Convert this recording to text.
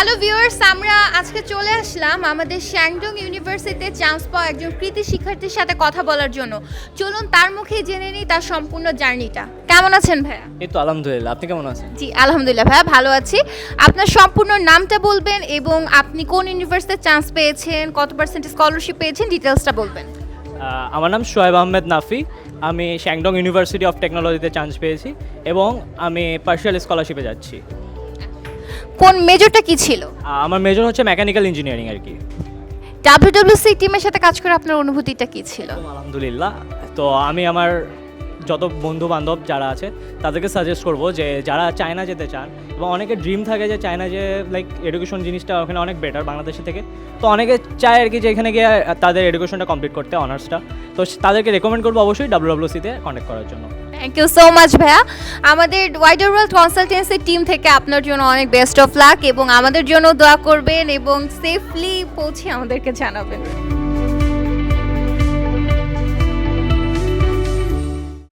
Hello viewers আমরা আজকে চলে আসলাম আমাদের শ্যাংডং ইউনিভার্সিটিতে চান্স পাওয়া একজন কৃতি শিক্ষার্থীর সাথে কথা বলার জন্য। চলুন তার মুখেই জেনে নিই তার সম্পূর্ণ জার্নিটা। কেমন আছেন ভাইয়া? এই তো আলহামদুলিল্লাহ। আপনি কেমন আছেন? জি আলহামদুলিল্লাহ ভাইয়া ভালো আছি। আপনার সম্পূর্ণ নামটা বলবেন এবং আপনি কোন ইউনিভার্সিটিতে চান্স পেয়েছেন কত পার্সেন্ট স্কলারশিপ পেয়েছেন ডিটেলসটা বলবেন। আমার নাম শোয়েব আহমেদ নাফি। আমি শ্যাংডং ইউনিভার্সিটি অফ টেকনোলজিতে চান্স পেয়েছি এবং আমি পার্শিয়াল স্কলারশিপে যাচ্ছি। কোন মেজরটা কি ছিল? আমার মেজর হচ্ছে মেকানিক্যাল ইঞ্জিনিয়ারিং আর কি। ডাব্লিউডব্লিউসি টিমের সাথে কাজ করে আপনার অনুভূতিটা কি ছিল? আলহামদুলিল্লাহ। তো আমি আমার যত বন্ধু বান্ধব যারা আছে, তাদেরকে সাজেস্ট করব যে যারা চায়না যেতে চান এবং অনেকে ড্রিম থাকে যে চায়না যে লাইক এডুকেশন জিনিসটা ওখানে অনেক বেটার বাংলাদেশের থেকে। তো অনেকে চায় আর কি যে এখানে গিয়ে তাদের এডুকেশনটা কমপ্লিট করতে অনার্সটা তো তাদেরকে রেকমেন্ড করব অবশ্যই ডাব্লিউডব্লিউসিতে কন্ট্যাক্ট করার জন্য। থ্যাংক ইউ সো মাচ ভাইয়া। আমাদের ওয়াইডার ওয়ার্ল্ড কনসালটেন্সি টিম থেকে আপনার জন্য অনেক বেস্ট অফ লাক এবং আমাদের জন্য দোয়া করবেন এবং সেফলি পৌঁছে আমাদেরকে জানাবেন।